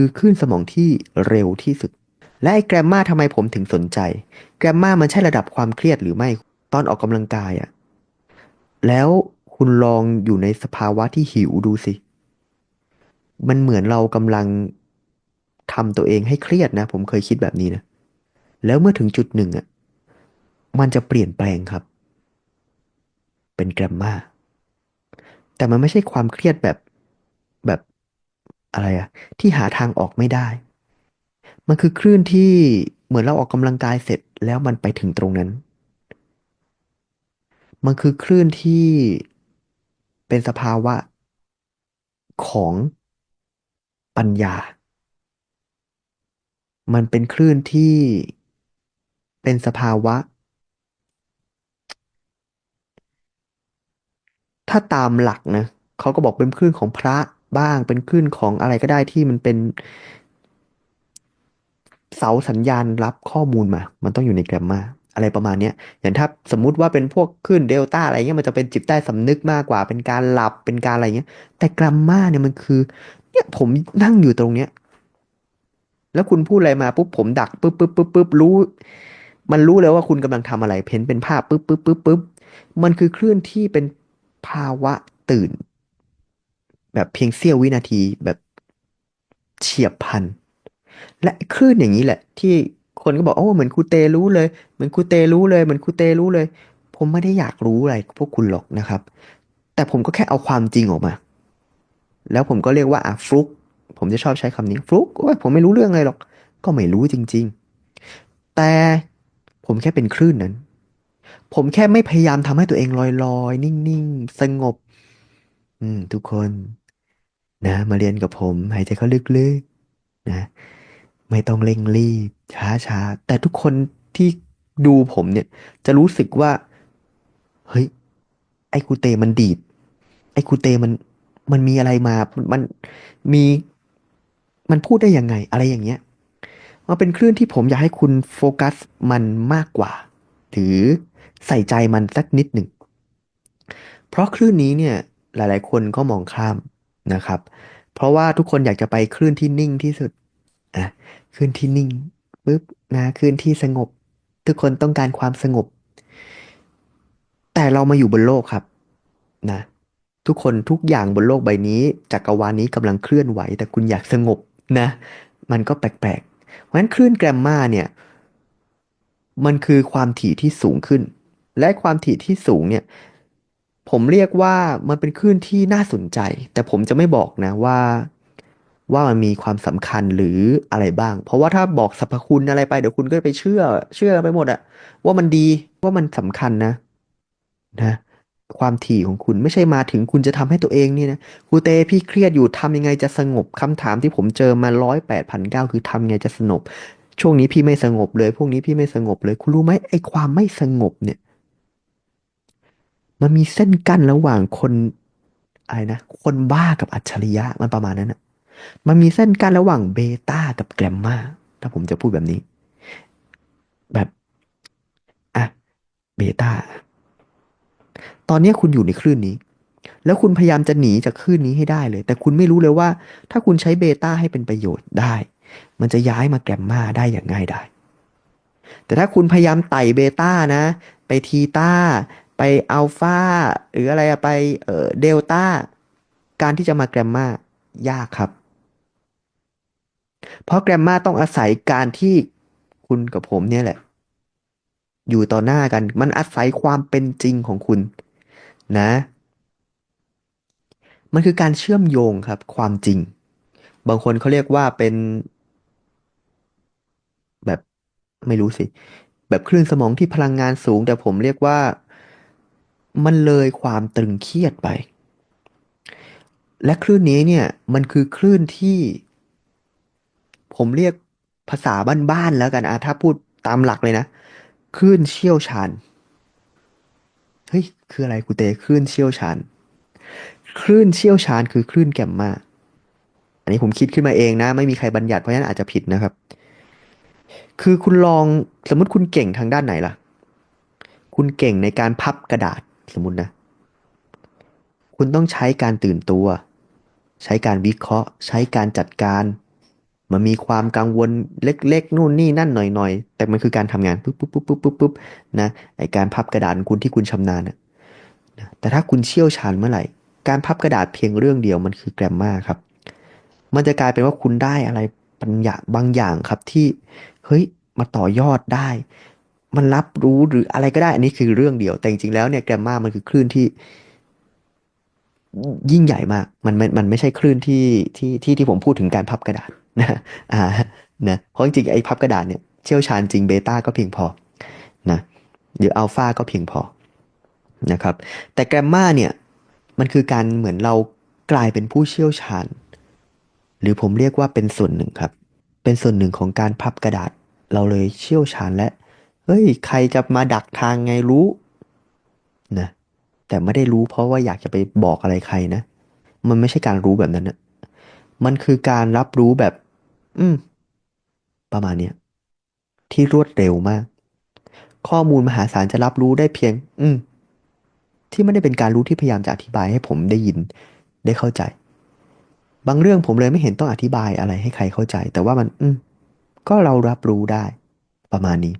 คือคลื่นสมองที่เร็วที่สุด และไอ้แกรมมาทำไมผมถึงสนใจ แกรมมามันใช่ระดับความเครียดหรือไม่ตอนออกกำลังกายอะแล้วคุณลองอยู่ในสภาวะที่หิวดูสิ มันเหมือนเรากำลังทำตัวเองให้เครียดนะ ผมเคยคิดแบบนี้นะ แล้วเมื่อถึงจุดหนึ่งอะมันจะเปลี่ยนแปลงครับ เป็นแกรมมาแต่มันไม่ใช่ความเครียดแบบ อะไรอะที่หาทางออกไม่ได้ มันคือคลื่นที่เหมือนเราออกกำลังกายเสร็จแล้วมันไปถึงตรงนั้น มันคือคลื่นที่เป็นสภาวะของปัญญา มันเป็นคลื่นที่เป็นสภาวะ ถ้าตามหลักนะเขาก็บอกเป็นคลื่นของพระ บ้าง เป็นคลื่นของอะไรก็ได้ที่มันเป็น เสาสัญญาณรับข้อมูลมา มันต้องอยู่ในแกรมมาอะไรประมาณนี้อย่างถ้าสมมุติว่าเป็นพวกคลื่นเดลต้าอะไรเงี้ยมันจะเป็นจิตใต้สำนึกมากกว่า เป็นการหลับเป็นการอะไรเงี้ย แต่แกรมมาเนี่ยมันคือ เนี่ยผมนั่งอยู่ตรงเนี้ย แล้วคุณพูดอะไรมาปุ๊บผมดักปุ๊บปุ๊บปุ๊บปุ๊บรู้ มันรู้เลยว่าคุณกำลังทำอะไร เพ้นเป็นภาพปุ๊บปุ๊บปุ๊บปุ๊บมันคือคลื่นที่เป็นภาวะตื่น แบบเพียงเสี้ยววินาทีแบบเฉียบพลัน และคลื่นอย่างนี้แหละ ที่คนก็บอกโอ้เหมือนครูเตรู้เลยเหมือนครูเตรู้เลยเหมือนครูเตรู้เลย ผมไม่ได้อยากรู้อะไรพวกคุณหรอกนะครับ แต่ผมก็แค่เอาความจริงออกมา แล้วผมก็เรียกว่าอะฟลุกผมจะชอบใช้คำนี้ฟลุกโอ้ยผมไม่รู้เรื่องอะไรหรอก ก็ไม่รู้จริง ๆ แต่ผมแค่เป็นคลื่นนั้น ผมแค่ไม่พยายามทำให้ตัวเองลอยๆ นิ่งๆ สงบ อืม ทุกคนนะ มาเรียนกับผม หายใจเข้าลึกๆนะ ไม่ต้องเร่งรีบ ช้าๆ แต่ทุกคนที่ดูผมเนี่ย จะรู้สึกว่า เฮ้ย ไอ้ครูเตมันดีด ไอ้ครูเตมัน มันมีอะไรมา มันมี มันพูดได้ยังไง อะไรอย่างเงี้ยมันเป็นคลื่นที่ผมอยากให้คุณโฟกัสมันมากกว่า หรือใส่ใจมันสักนิดหนึ่ง เพราะคลื่นนี้เนี่ย หลาย ๆ คนก็มองข้ามนะครับ เพราะว่าทุกคนอยากจะไปคลื่นที่นิ่งที่สุดอะคลื่นที่นิ่งปุ๊บนะคลื่นที่สงบ ทุกคนต้องการความสงบ แต่เรามาอยู่บนโลกครับนะทุกคนทุกอย่างบนโลกใบนี้จักรวาลนี้กำลังเคลื่อนไหว แต่คุณอยากสงบนะ มันก็แปลกๆ เพราะฉะนั้นคลื่นแกรมมาเนี่ย มันคือความถี่ที่สูงขึ้น และความถี่ที่สูงเนี่ย ผมเรียกว่ามันเป็นคลื่นที่น่าสนใจ แต่ผมจะไม่บอกนะว่าว่ามันมีความสำคัญหรืออะไรบ้าง เพราะว่าถ้าบอกสรรพคุณอะไรไปเดี๋ยวคุณก็ไปเชื่อ เชื่อไปหมดอะว่ามันดีว่ามันสำคัญนะ นะ ความถี่ของคุณไม่ใช่มาถึงคุณจะทำให้ตัวเองนี่นะครูเตพี่เครียดอยู่ทำยังไงจะสงบคำถามที่ผมเจอมาร้อยแปดพันเก้าคือทำยังไงจะสงบช่วงนี้พี่ไม่สงบเลย พวกนี้พี่ไม่สงบเลย คุณรู้ไหมไอ้ความไม่สงบเนี่ย มันมีเส้นกั้นระหว่างคนอะไรนะ คนบ้ากับอัจฉริยะมันประมาณนั้นอะมันมีเส้นกั้นระหว่างเบต้ากับแกรมมาถ้าผมจะพูดแบบนี้ แบบอะเบต้าตอนนี้คุณอยู่ในคลื่นนี้ แล้วคุณพยายามจะหนีจากคลื่นนี้ให้ได้เลย แต่คุณไม่รู้เลยว่า ถ้าคุณใช้เบต้าให้เป็นประโยชน์ได้ มันจะย้ายมาแกรมมาได้อย่างง่ายได้ แต่ถ้าคุณพยายามไต่เบต้านะ ไปทีต้า ไปอัลฟาหรืออะไรไปเอ่อเดลต้าการที่จะมาแกรมมายากครับ เพราะแกรมมาต้องอาศัยการที่คุณกับผมเนี่ยแหละ อยู่ต่อหน้ากัน มันอาศัยความเป็นจริงของคุณนะ มันคือการเชื่อมโยงครับ ความจริง บางคนเขาเรียกว่าเป็น แบบไม่รู้สิ แบบคลื่นสมองที่พลังงานสูง แต่ผมเรียกว่า มันเลยความตึงเครียดไป และคลื่นนี้เนี่ยมันคือคลื่นที่ ผมเรียกภาษาบ้านๆแล้วกันอะถ้าพูดตามหลักเลยนะคลื่นเชี่ยวชาญเฮ้ยคืออะไรกูเตคลื่นเชี่ยวชาญคลื่นเชี่ยวชาญคือคลื่นแกมมาอันนี้ผมคิดขึ้นมาเองนะ ไม่มีใครบัญญัติเพราะฉะนั้นอาจจะผิดนะครับ คือคุณลองสมมติคุณเก่งทางด้านไหนล่ะ คุณเก่งในการพับกระดาษ สมมตินะ คุณต้องใช้การตื่นตัว ใช้การวิเคราะห์ ใช้การจัดการ มันมีความกังวลเล็กๆ นู่นนี่นั่นหน่อยๆ แต่มันคือการทำงานปุ๊บปุ๊บปุ๊บปุ๊บปุ๊บปุ๊บนะไอการพับกระดาษคุณที่คุณชำนาญนะแต่ถ้าคุณเชี่ยวชาญเมื่อไหร่ การพับกระดาษเพียงเรื่องเดียวมันคือแกรมมาครับ มันจะกลายเป็นว่าคุณได้อะไรบางอย่าบางอย่างครับที่เฮ้ยมาต่อยอดได้ มันรับรู้หรืออะไรก็ได้ อันนี้คือเรื่องเดียว แต่จริงๆแล้วเนี่ยแกรมมามันคือคลื่นที่ ยิ่งใหญ่มาก มันมันมันไม่ใช่คลื่นที่ที่ที่ที่ผมพูดถึงการพับกระดาษนะอ่านะเพราะจริงๆไอ้พับกระดาษเนี่ยเชี่ยวชาญจริงเบต้าก็เพียงพอนะหรืออัลฟาก็เพียงพอนะครับ แต่แกรมมาเนี่ยมันคือการเหมือนเรากลายเป็นผู้เชี่ยวชาญ หรือผมเรียกว่าเป็นส่วนหนึ่งครับ เป็นส่วนหนึ่งของการพับกระดาษ เราเลยเชี่ยวชาญและ เฮ้ย ใครจะมาดักทางไงรู้นะแต่ไม่ได้รู้เพราะว่าอยากจะไปบอกอะไรใครนะ มันไม่ใช่การรู้แบบนั้นนะมันคือการรับรู้แบบ อืม ประมาณเนี้ยที่รวดเร็วมาก ข้อมูลมหาศาลจะรับรู้ได้เพียง อืม ที่ไม่ได้เป็นการรู้ที่พยายามจะอธิบายให้ผมได้ยิน ได้เข้าใจ บางเรื่องผมเลยไม่เห็นต้องอธิบายอะไรให้ใครเข้าใจ แต่ว่ามัน อืม ก็เรารับรู้ได้ ประมาณนี้